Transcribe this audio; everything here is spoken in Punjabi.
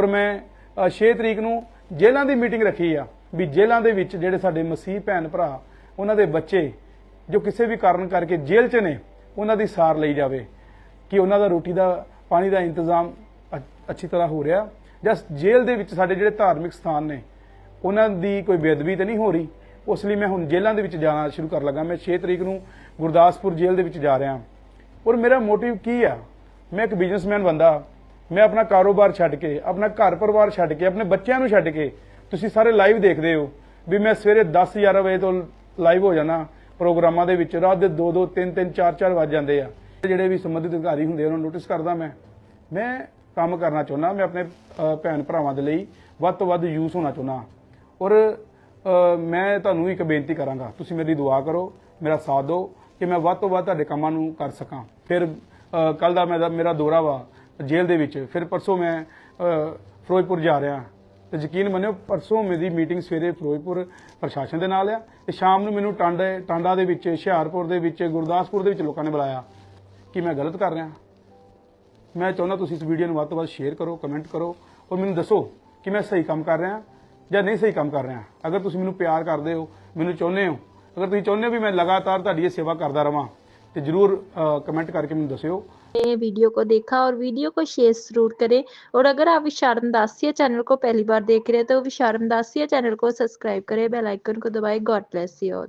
ਔਰ ਮੈਂ 6 ਤਰੀਕ ਨੂੰ ਜੇਲ੍ਹਾਂ ਦੀ ਮੀਟਿੰਗ ਰੱਖੀ ਆ ਵੀ ਜੇਲ੍ਹਾਂ ਦੇ ਵਿੱਚ ਜਿਹੜੇ ਸਾਡੇ ਮਸੀਹ ਭੈਣ ਭਰਾ, ਉਹਨਾਂ ਦੇ ਬੱਚੇ ਜੋ ਕਿਸੇ ਵੀ ਕਾਰਨ ਕਰਕੇ ਜੇਲ੍ਹ 'ਚ ਨੇ, ਉਹਨਾਂ ਦੀ ਸਾਰ ਲਈ ਜਾਵੇ, ਕਿ ਉਹਨਾਂ ਦਾ ਰੋਟੀ ਦਾ ਪਾਣੀ ਦਾ ਇੰਤਜ਼ਾਮ ਅ- ਅੱਛੀ ਤਰ੍ਹਾਂ ਹੋ ਰਿਹਾ। ਜਾਂ ਜੇਲ੍ਹ ਦੇ ਵਿੱਚ ਸਾਡੇ ਜਿਹੜੇ ਧਾਰਮਿਕ ਸਥਾਨ ਨੇ, ਉਹਨਾਂ ਦੀ ਕੋਈ ਬੇਅਦਬੀ ਤਾਂ ਨਹੀਂ ਹੋ ਰਹੀ? ਉਸ ਲਈ ਮੈਂ ਹੁਣ ਜੇਲ੍ਹਾਂ ਦੇ ਵਿੱਚ ਜਾਣਾ ਸ਼ੁਰੂ ਕਰ ਲੱਗਾ। ਮੈਂ 6 ਤਰੀਕ ਨੂੰ ਗੁਰਦਾਸਪੁਰ ਜੇਲ੍ਹ ਦੇ ਵਿੱਚ ਜਾ ਰਿਹਾ। ਔਰ ਮੇਰਾ ਮੋਟਿਵ ਕੀ ਆ? ਮੈਂ ਇੱਕ ਬਿਜ਼ਨਸਮੈਨ ਬੰਦਾ। ਮੈਂ ਆਪਣਾ ਕਾਰੋਬਾਰ ਛੱਡ ਕੇ ਆਪਣਾ ਘਰ ਪਰਿਵਾਰ ਛੱਡ ਕੇ ਆਪਣੇ ਬੱਚਿਆਂ ਨੂੰ ਛੱਡ ਕੇ ਤੁਸੀਂ ਸਾਰੇ ਲਾਈਵ ਦੇਖਦੇ ਹੋ ਵੀ ਮੈਂ ਸਵੇਰੇ 10 11 ਵਜੇ ਤੋਂ ਲਾਈਵ ਹੋ ਜਾਣਾ ਪ੍ਰੋਗਰਾਮਾਂ ਦੇ ਵਿੱਚ ਰਾਤ ਦੇ 2 2 3 3 4 4 ਵੱਜ ਜਾਂਦੇ ਆ। ਜਿਹੜੇ ਵੀ ਸੰਬੰਧਿਤ ਅਧਿਕਾਰੀ ਹੁੰਦੇ ਆ, ਉਹਨਾਂ ਨੂੰ ਨੋਟਿਸ ਕਰਦਾ ਮੈਂ। ਮੈਂ ਕੰਮ ਕਰਨਾ ਚਾਹੁੰਦਾ ਮੈਂ ਆਪਣੇ ਭੈਣ ਭਰਾਵਾਂ ਦੇ ਲਈ ਵੱਧ ਤੋਂ ਵੱਧ ਯੂਜ਼ ਹੋਣਾ ਚਾਹੁੰਦਾ। ਔਰ ਮੈਂ ਤੁਹਾਨੂੰ ਇੱਕ ਬੇਨਤੀ ਕਰਾਂਗਾ ਤੁਸੀਂ ਮੇਰੀ ਦੁਆ ਕਰੋ ਮੇਰਾ ਸਾਥ ਦਿਓ ਕਿ ਮੈਂ ਵੱਧ ਤੋਂ ਵੱਧ ਤੁਹਾਡੇ ਕੰਮਾਂ ਨੂੰ ਕਰ ਸਕਾਂ। ਫਿਰ ਕੱਲ ਦਾ ਮੇਰਾ ਮੇਰਾ ਦੌਰਾ ਵਾ ਜੇਲ੍ਹ ਦੇ ਵਿੱਚ, ਫਿਰ ਪਰਸੋਂ ਮੈਂ ਫਿਰੋਜ਼ਪੁਰ ਜਾ ਰਿਹਾ। ਤੇ ਯਕੀਨ ਮੰਨਿਓ, ਪਰਸੋਂ ਮੇਰੀ ਮੀਟਿੰਗ ਸਵੇਰੇ ਫਿਰੋਜ਼ਪੁਰ ਪ੍ਰਸ਼ਾਸਨ ਦੇ ਨਾਲ ਆ ਤੇ ਸ਼ਾਮ ਨੂੰ ਮੈਨੂੰ ਟਾਂਡੇ, ਟਾਂਡਾ ਦੇ ਵਿੱਚ, ਹੁਸ਼ਿਆਰਪੁਰ ਦੇ ਵਿੱਚ, ਗੁਰਦਾਸਪੁਰ ਦੇ ਵਿੱਚ ਲੋਕਾਂ ਨੇ ਬੁਲਾਇਆ ਕਿ ਮੈਂ ਗਲਤ ਕਰ ਰਿਹਾ। ਮੈਂ ਚਾਹੁੰਦਾ ਤੁਸੀਂ ਇਸ ਵੀਡੀਓ ਨੂੰ ਵੱਧ ਤੋਂ ਵੱਧ ਸ਼ੇਅਰ ਕਰੋ, ਕਮੈਂਟ ਕਰੋ ਔਰ ਮੈਨੂੰ ਦੱਸੋ ਕਿ ਮੈਂ ਸਹੀ ਕੰਮ ਕਰ ਰਿਹਾ ਜਾਂ ਨਹੀਂ ਸਹੀ ਕੰਮ ਕਰ ਰਿਹਾ। ਅਗਰ ਤੁਸੀਂ ਮੈਨੂੰ ਪਿਆਰ ਕਰਦੇ ਹੋ, ਮੈਨੂੰ ਚਾਹੁੰਦੇ ਹੋ, ਅਗਰ ਤੁਸੀਂ ਚਾਹੁੰਦੇ ਹੋ ਵੀ ਮੈਂ ਲਗਾਤਾਰ ਤੁਹਾਡੀ ਇਹ ਸੇਵਾ ਕਰਦਾ ਰਵਾਂ ਤੇ ਜਰੂਰ ਕਮੈਂਟ ਕਰਕੇ ਮੈਨੂੰ ਦੱਸਿਓ ने वीडियो को देखा और वीडियो को शेयर जरूर करें और अगर आप विशारम दासिया चैनल को पहली बार देख रहे हैं तो विशारम दासिया चैनल को सब्सक्राइब करें बेल आइकन को दबाएं गॉड ब्लेस यू ऑल